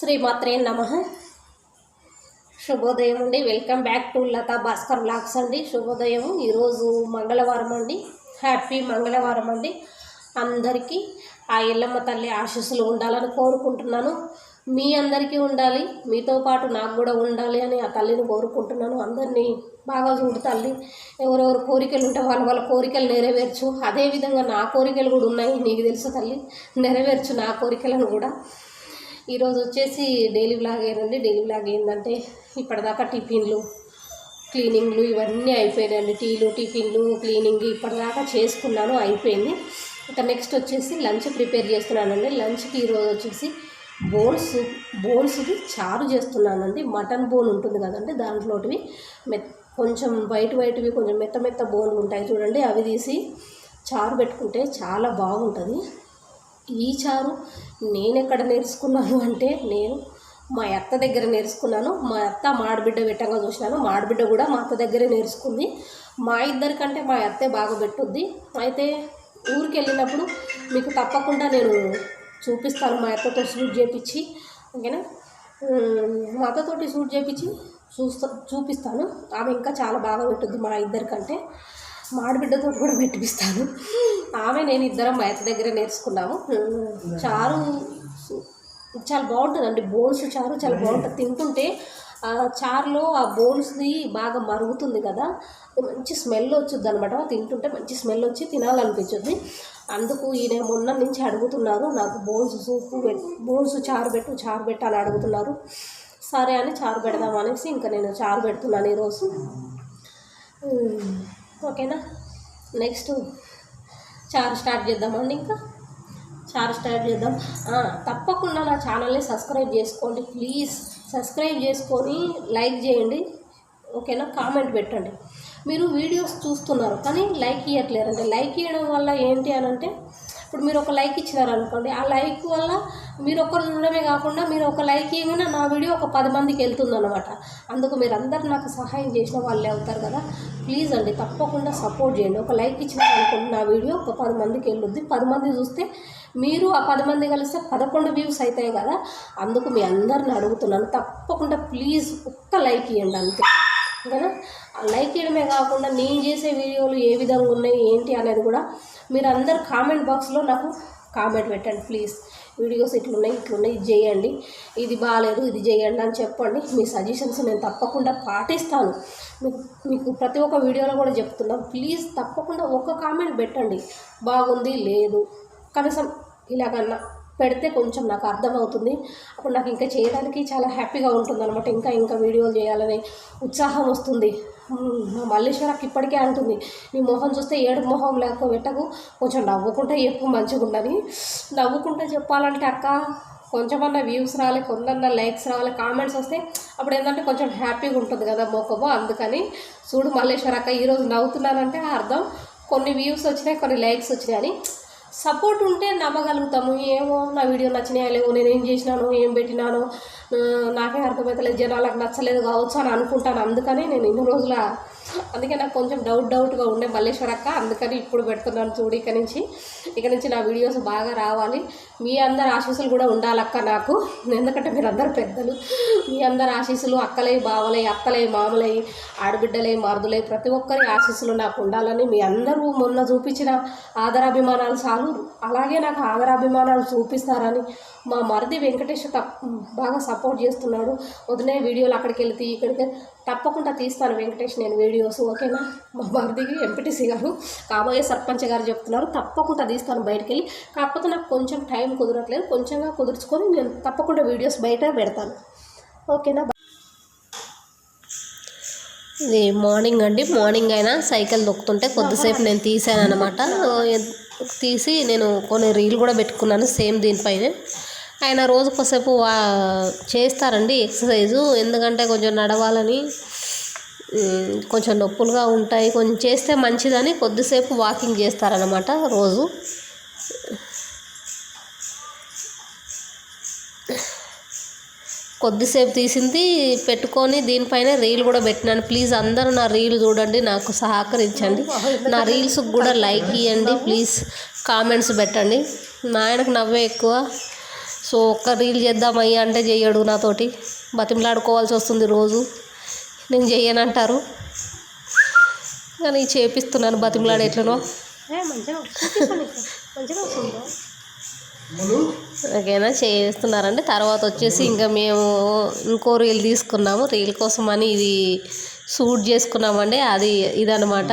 శ్రీమాత్రే నమ. శుభోదయం అండి. Welcome back to Latha Bhaskar vlogs అండి. శుభోదయం. ఈరోజు మంగళవారం అండి. హ్యాపీ మంగళవారం అండి. అందరికీ ఆ ఎల్లమ్మ తల్లి ఆశీస్సులు ఉండాలని కోరుకుంటున్నాను. మీ అందరికీ ఉండాలి. మీతో పాటు నాకు కూడా ఉండాలి అని ఆ తల్లిని కోరుకుంటున్నాను. అందరినీ బాగా చూడు తల్లి. ఎవరెవరు కోరికలు ఉంటే వాళ్ళ వాళ్ళ కోరికలు నెరవేర్చు. అదేవిధంగా నా కోరికలు కూడా ఉన్నాయి. నీకు తెలుసు తల్లి. నెరవేర్చు నా కోరికలను కూడా. ఈరోజు వచ్చేసి డైలీ బ్లాగ్ ఏంటండి డైలీ బ్లాగ్ ఏంటంటే ఇప్పటిదాకా టిఫిన్లు క్లీనింగ్లు ఇవన్నీ అయిపోయినాయండి. టీలు టిఫిన్లు క్లీనింగ్ ఇప్పటిదాకా చేసుకున్నాను అయిపోయింది. ఇక నెక్స్ట్ వచ్చేసి లంచ్ ప్రిపేర్ చేస్తున్నానండి. లంచ్కి ఈరోజు వచ్చేసి బోన్స్ బోన్స్ది చారు చేస్తున్నానండి. మటన్ బోన్ ఉంటుంది కదండి దాంట్లోటివి. మెత్ కొంచెం వైట్ వైట్వి కొంచెం మెత్త మెత్త బోన్లు ఉంటాయి చూడండి. అవి తీసి చారు పెట్టుకుంటే చాలా బాగుంటుంది. ఈ చారు నేను ఎక్కడ నేర్చుకున్నాను అంటే నేను మా అత్త దగ్గర నేర్చుకున్నాను. మా అత్త మాడబిడ్డ పెట్టంగా చూసినాను మాడబిడ్డ కూడా మా అత్త దగ్గరే నేర్చుకుంది. మా ఇద్దరికంటే మా అత్తే బాగా పెట్టుద్ది. అయితే ఊరికి వెళ్ళినప్పుడు మీకు తప్పకుండా నేను చూపిస్తాను మా అత్తతో షూట్ చేపించి ఓకేనా? మా అత్తతోటి షూట్ చేపించి చూస్తా చూపిస్తాను. ఆమె ఇంకా చాలా బాగా పెట్టుద్ది మా ఇద్దరికంటే. మాడబిడ్డతో కూడా పెట్టిపిస్తాను. ఆమె నేను ఇద్దరం మా అత్త దగ్గర నేర్చుకున్నాము. చారు చాలా బాగుంటుందండి బోన్స్ చారు చాలా బాగుంటుంది. తింటుంటే ఆ చారులో ఆ బోన్స్ది బాగా మరుగుతుంది కదా మంచి స్మెల్ వచ్చుద్ది అనమాట తింటుంటే మంచి స్మెల్ వచ్చి తినాలనిపించుద్ది. అందుకు ఈయన మొన్న నుంచి అడుగుతున్నారు నాకు బోన్స్ సూపు బోన్స్ చారు పెట్టు చారు పెట్టు అని అడుగుతున్నారు. సరే అని చారు పెడదాం అనేసి ఇంకా నేను చారు పెడుతున్నాను ఈరోజు. ఉమ్, ఓకేనా? నెక్స్ట్ చారు స్టార్ట్ చేద్దామండి ఇంకా. చారు స్టార్ట్ చేద్దాం. తప్పకుండా నా ఛానల్ని సబ్స్క్రైబ్ చేసుకోండి. ప్లీజ్ సబ్స్క్రైబ్ చేసుకొని లైక్ చేయండి. ఓకేనా? కామెంట్ పెట్టండి. మీరు వీడియోస్ చూస్తున్నారు కానీ లైక్ ఇవ్వట్లేరు అంటే లైక్ ఇవ్వడం వల్ల ఏంటి అని అంటే ఇప్పుడు మీరు ఒక లైక్ ఇచ్చినారు అనుకోండి. ఆ లైక్ వల్ల మీరు ఒక్కరు చూడడమే కాకుండా మీరు ఒక లైక్ ఇవ్వగానే నా వీడియో ఒక పది మందికి వెళ్తుంది అనమాట అందుకు మీరు అందరు నాకు సహాయం చేసిన వాళ్ళే అవుతారు కదా. ప్లీజ్ అండి తప్పకుండా సపోర్ట్ చేయండి. ఒక లైక్ ఇచ్చినారు అనుకోండి నా వీడియో ఒక పది మందికి వెళ్ళొద్ది. పది మంది చూస్తే మీరు ఆ పది మంది కలిస్తే పదకొండు వ్యూస్ అవుతాయి కదా. అందుకు మీ అందరిని అడుగుతున్నాను తప్పకుండా ప్లీజ్ ఒక్క లైక్ ఇవ్వండి అంతే. ఓకేనా లైక్ చేయడమే కాకుండా నేను చేసే వీడియోలు ఏ విధంగా ఉన్నాయి ఏంటి అనేది కూడా మీరు అందరు కామెంట్ బాక్స్లో నాకు కామెంట్ పెట్టండి ప్లీజ్. వీడియోస్ ఇట్లున్నాయి ఇట్లున్నాయి ఇది చేయండి. ఇది బాగాలేదు ఇది చేయండి అని చెప్పండి. మీ సజెషన్స్ నేను తప్పకుండా పాటిస్తాను. మీకు మీకు ప్రతి ఒక్క వీడియోలో కూడా చెప్తున్నాను. ప్లీజ్ తప్పకుండా ఒక్క కామెంట్ పెట్టండి. బాగుంది లేదు. కనీసం ఇలాగన్నా పెడితే కొంచెం నాకు అర్థమవుతుంది. అప్పుడు నాకు ఇంకా చేయడానికి చాలా హ్యాపీగా ఉంటుంది అనమాట ఇంకా ఇంకా వీడియోలు చేయాలని ఉత్సాహం వస్తుంది. మా మల్లేశ్వరకి ఇప్పటికే అంటుంది నీ మొహం చూస్తే ఏడు మొహం లేక పెట్టకు కొంచెం నవ్వుకుంటే చెప్పు మంచిగా ఉండని. నవ్వుకుంటే చెప్పాలంటే అక్క కొంచెమన్నా వ్యూస్ రావాలి కొందన్నా లైక్స్ రావాలి కామెంట్స్ వస్తే అప్పుడు ఏంటంటే కొంచెం హ్యాపీగా ఉంటుంది కదా మొక్కబో అందుకని చూడు మల్లేశ్వర అక్క ఈరోజు నవ్వుతున్నానంటే అర్థం. కొన్ని వ్యూస్ వచ్చినాయి కొన్ని లైక్స్ వచ్చినాయి అని సపోర్ట్ ఉంటే నమ్మగలుగుతాము. ఏమో నా వీడియో నచ్చినాయా లేవో నేను ఏం చేసినాను ఏం పెట్టినాను నాకే అర్థమవుతలేదు జనాలకు నచ్చలేదు కావచ్చు అని అనుకుంటాను. అందుకని నేను ఇన్ని రోజుల అందుకే నాకు కొంచెం డౌట్ డౌట్గా ఉండే మల్లేశ్వర అక్క. అందుకని ఇప్పుడు పెడుతున్నాను చూడు ఇక నుంచి. ఇక నుంచి నా వీడియోస్ బాగా రావాలి. మీ అందరి ఆశీస్సులు కూడా ఉండాలక్క నాకు. ఎందుకంటే మీరు అందరు పెద్దలు. మీ అందరి ఆశీస్సులు అక్కలై బావలై అత్తలై మామలై ఆడబిడ్డలై మరుదులై. ప్రతి ఒక్కరి ఆశీస్సులు నాకు ఉండాలని మీ అందరూ మొన్న చూపించిన ఆదరాభిమానాలు చాలు. అలాగే నాకు ఆదరాభిమానాలు చూపిస్తారని మా మరిది వెంకటేష్ తప్ బాగా సపోర్ట్ చేస్తున్నాడు. వదిలే వీడియోలు అక్కడికి వెళ్తే ఇక్కడికి తప్పకుండా తీస్తాను వెంకటేష్. నేను వీడియో వీడియోస్ ఓకేనా? మా మరిదికి ఎంపీటీసీ గారు కాబోయే సర్పంచ్ గారు చెప్తున్నారు తప్పకుండా తీస్తాను బయటికి వెళ్ళి కాకపోతే నాకు కొంచెం టైం కుదరట్లేదు కొంచెంగా కుదుర్చుకొని నేను తప్పకుండా వీడియోస్ బయట పెడతాను. ఓకేనా? ఇది మార్నింగ్ అండి మార్నింగ్ అయినా సైకిల్ దొక్కుతుంటే కొద్దిసేపు నేను తీసాను అనమాట తీసి నేను కొన్ని రీల్ కూడా పెట్టుకున్నాను సేమ్ దీనిపైన. ఆయన రోజు కొద్దిసేపు చేస్తారండి ఎక్సర్సైజు ఎందుకంటే కొంచెం నడవాలని కొంచెం నొప్పులుగా ఉంటాయి కొంచెం చేస్తే మంచిదని కొద్దిసేపు వాకింగ్ చేస్తారనమాట రోజు. కొద్దిసేపు తీసింది పెట్టుకొని దీనిపైన రీల్ కూడా పెట్టినాను. ప్లీజ్ అందరూ నా రీల్ చూడండి నాకు సహకరించండి. నా రీల్స్కి కూడా లైక్ ఇవ్వండి ప్లీజ్ కామెంట్స్ పెట్టండి. మా ఆయనకు నవ్వే ఎక్కువ. సో ఒక్క రీల్ చేద్దామయ్యా అంటే చెయ్యడు నాతోటి. బతిమలాడుకోవాల్సి వస్తుంది రోజు. నేను చెయ్యనంటారు కానీ చేపిస్తున్నాను బతిమలాడు ఎట్లనో. ఓకేనా చేస్తున్నారండి తర్వాత వచ్చేసి ఇంకా మేము ఇంకో రీల్ తీసుకున్నాము. రీల్ కోసం అని ఇది షూట్ చేసుకున్నామండి. అది ఇదనమాట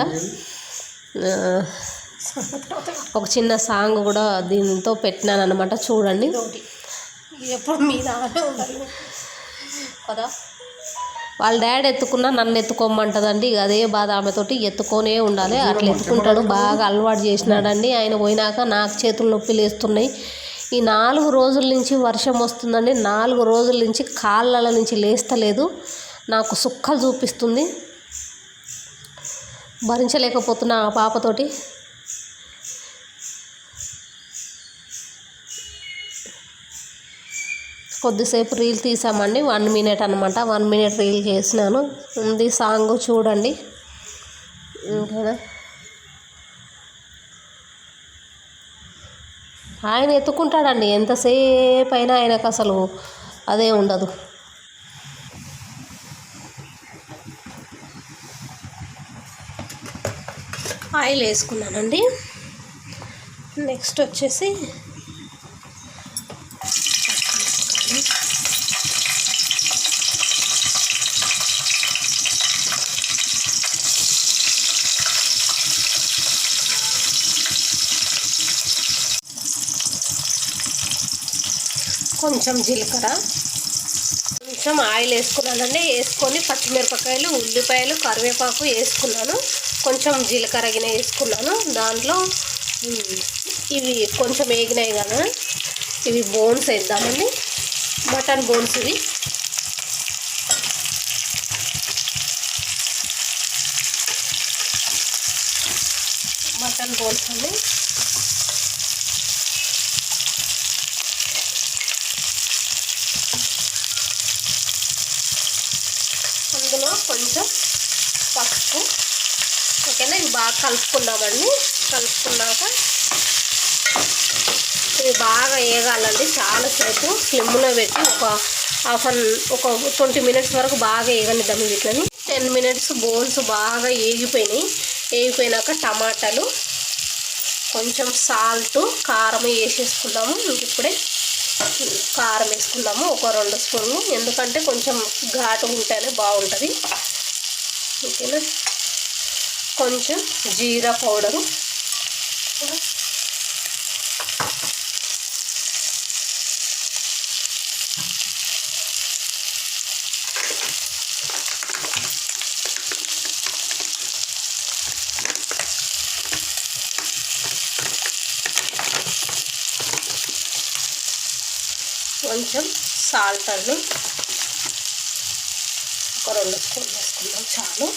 ఒక చిన్న సాంగ్ కూడా దీంతో పెట్టినాను అనమాట చూడండి ఎప్పుడు మీద కదా? వాళ్ళ డాడీ ఎత్తుకున్నా నన్ను ఎత్తుకోమంటదండి. ఇక అదే బాధ ఆమెతోటి ఎత్తుకొనే ఉండాలి. అట్లా ఎత్తుకుంటాడు. బాగా అలవాటు చేసినాడండి. ఆయన పోయినాక నాకు చేతులు నొప్పి లేస్తున్నాయి. ఈ నాలుగు రోజుల నుంచి వర్షం వస్తుందండి. నాలుగు రోజుల నుంచి కాళ్ళ నుంచి లేస్తలేదు. నాకు సుక్కలు చూపిస్తుంది. భరించలేకపోతున్నా ఆ పాపతోటి. కొద్దిసేపు రీల్ తీసామండి. వన్ మినిట్ అనమాట వన్ మినిట్ రీల్ చేసినాను. ఉంది సాంగ్ చూడండి. ఓకేనా ఆయన ఎత్తుకుంటాడండి. ఎంతసేపు అయినా ఆయనకు అసలు అదే ఉండదు. ఆయిల్ వేసుకున్నానండి. నెక్స్ట్ వచ్చేసి కొంచెం జీలకర్ర కొంచెం ఆయిల్ వేసుకున్నానండి. వేసుకొని పచ్చిమిరపకాయలు ఉల్లిపాయలు కరివేపాకు వేసుకున్నాను. కొంచెం జీలకర్ర గిన వేసుకున్నాను. దాంట్లో ఇవి కొంచెం వేగినాయి కదా ఇవి బోన్స్ వేద్దామండి. మటన్ బోన్స్ ఇవి మటన్ బోన్స్ అండి అందులో కొంచెం పసుపు. ఓకేనా? ఇవి బాగా కలుపుకున్నామండి కలుపుకున్నాక ఇవి బాగా వేగాలండి. చాలాసేపు స్లిమ్లో పెట్టి ఒక హాఫ్ అన్ ఒక ట్వంటీ మినిట్స్ వరకు బాగా వేగనిద్దాం వీటిని. టెన్ మినిట్స్ బోన్స్ బాగా వేగిపోయినాయి వేగిపోయినాక టమాటాలు కొంచెం సాల్ట్ కారం వేసేసుకుందాము ఇప్పుడే కారం వేసుకుందాము ఒక రెండు స్పూన్లు. ఎందుకంటే కొంచెం ఘాటు ఉంటేనే బాగుంటుంది. ఓకేనా? కొంచెం జీరా పౌడరు కొంచెం సాల్టర్లు. ఒక రెండు స్పూన్ వేసుకుందాం చాలు.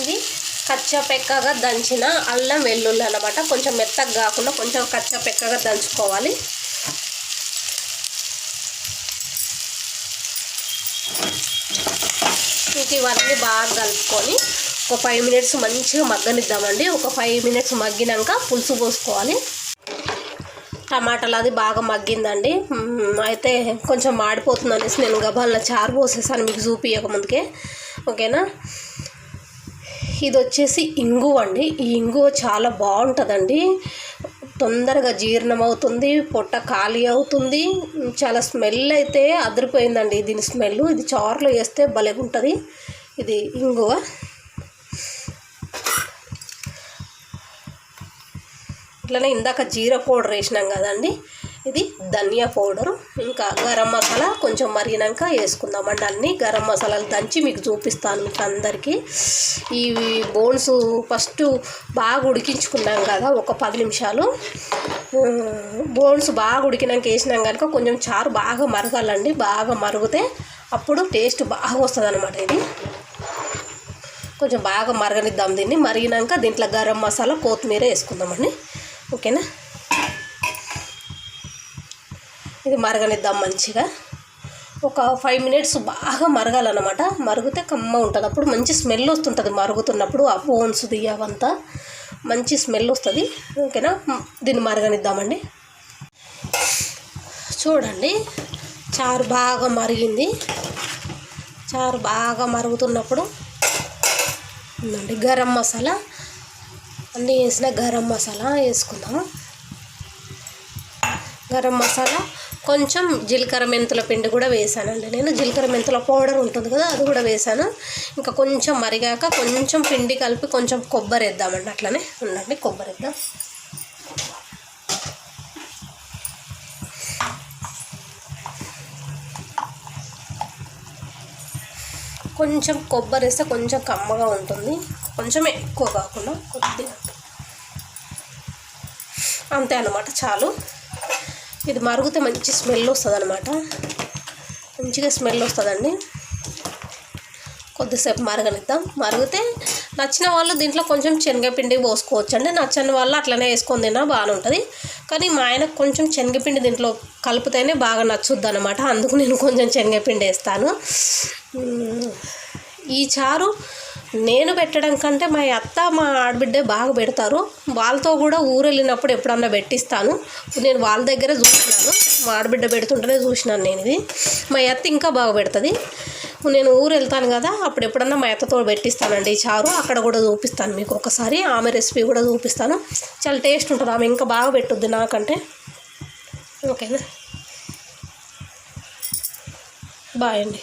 ఇది కచ్చపెక్కగా దంచిన అల్లం వెల్లుల్లి అనమాట కొంచెం మెత్తగా కాకుండా కొంచెం కచ్చపెక్కగా దంచుకోవాలి. ఇంక ఇవన్నీ బాగా కలుపుకొని ఒక ఫైవ్ మినిట్స్ మంచిగా మగ్గనిద్దామండి. ఒక ఫైవ్ మినిట్స్ మగ్గినాక పులుసు పోసుకోవాలి. టమాటాలు అది బాగా మగ్గిందండి. అయితే కొంచెం మాడిపోతుంది అనేసి నేను గబాల చారు పోసేసాను మీకు చూపించక ముందుకే. ఓకేనా? ఇది వచ్చేసి ఇంగువ అండి. ఈ ఇంగువ చాలా బాగుంటుందండి. తొందరగా జీర్ణం అవుతుంది పొట్ట ఖాళీ అవుతుంది. చాలా స్మెల్ అయితే అదిరిపోయిందండి. దీని స్మెల్ ఇది చారులో వేస్తే భలే ఉంటుంది ఇది ఇంగువ. ఇట్లనే ఇందాక జీరా పౌడర్ వేసినాం కదండి. ఇది ధనియా పౌడర్. ఇంకా గరం మసాలా కొంచెం మరిగినాక వేసుకుందామండి అన్ని. గరం మసాలాలు దంచి మీకు చూపిస్తాను మీకు అందరికీ ఈ బోన్స్ ఫస్ట్ బాగా ఉడికించుకున్నాం కదా ఒక పది నిమిషాలు. బోన్స్ బాగా ఉడికినాక వేసినాం కనుక కొంచెం చారు బాగా మరగాలండి. బాగా మరిగితే అప్పుడు టేస్ట్ బాగా వస్తుంది అనమాట ఇది. కొంచెం బాగా మరగనిద్దాం దీన్ని. మరిగినాక దీంట్లో గరం మసాలా కొత్తిమీర వేసుకుందామండి ఓకేనా? ఇది మరగనిద్దాం మంచిగా. ఒక ఫైవ్ మినిట్స్ బాగా మరగాలన్నమాట. మరిగితే కమ్మ ఉంటుంది. అప్పుడు మంచి స్మెల్ వస్తుంటుంది మరుగుతున్నప్పుడు ఆ బోన్స్ అవంతా మంచి స్మెల్ వస్తుంది. ఓకేనా? దీన్ని మరగనిద్దామండి. చూడండి. చారు బాగా మరిగింది. చారు బాగా మరుగుతున్నప్పుడు ఉందండి గరం మసాలా. అన్నీ వేసిన గరం మసాలా వేసుకుందాము గరం మసాలా కొంచెం జీలకర్ర మెంతుల పిండి కూడా వేసానండి నేను. జీలకర్ర మెంతుల పౌడర్ ఉంటుంది కదా అది కూడా వేసాను. ఇంకా కొంచెం మరిగాక కొంచెం పిండి కలిపి కొంచెం కొబ్బరి వేద్దామండి. అట్లనే ఉండండి కొబ్బరి వేద్దాం. కొంచెం కొబ్బరి వేస్తే కొంచెం కమ్మగా ఉంటుంది. కొంచెం ఎక్కువ కాకుండా కొద్దిగా. అంతే అనమాట చాలు. ఇది మరుగుతే మంచి స్మెల్ వస్తుంది అనమాట మంచిగా స్మెల్ వస్తుందండి. కొద్దిసేపు మరగనిద్దాం. మరిగితే నచ్చిన వాళ్ళు దీంట్లో కొంచెం శనగపిండి పోసుకోవచ్చు అండి నచ్చని వాళ్ళు అట్లనే వేసుకొని తిన్నా బాగానే ఉంటుంది కానీ మా ఆయనకు కొంచెం శనగపిండి దీంట్లో కలిపితేనే బాగా నచ్చుద్ది అనమాట అందుకు నేను కొంచెం శనగపిండి వేస్తాను. ఈ చారు నేను పెట్టడం కంటే మా అత్త మా ఆడబిడ్డే బాగా పెడతారు. వాళ్ళతో కూడా ఊరు వెళ్ళినప్పుడు ఎప్పుడన్నా పెట్టిస్తాను. నేను వాళ్ళ దగ్గర చూసినాను మా ఆడబిడ్డ పెడుతుంటేనే చూసినాను నేను ఇది. మా అత్త ఇంకా బాగా పెడుతుంది. నేను ఊరు వెళ్తాను కదా అప్పుడు ఎప్పుడన్నా మా అత్తతో పెట్టిస్తానండి చారు. అక్కడ కూడా చూపిస్తాను మీకు ఒకసారి. ఆమె రెసిపీ కూడా చూపిస్తాను. చాలా టేస్ట్ ఉంటుంది. ఆమె ఇంకా బాగా పెట్టుద్ది నాకంటే. ఓకేనా? బాయ్ అండి.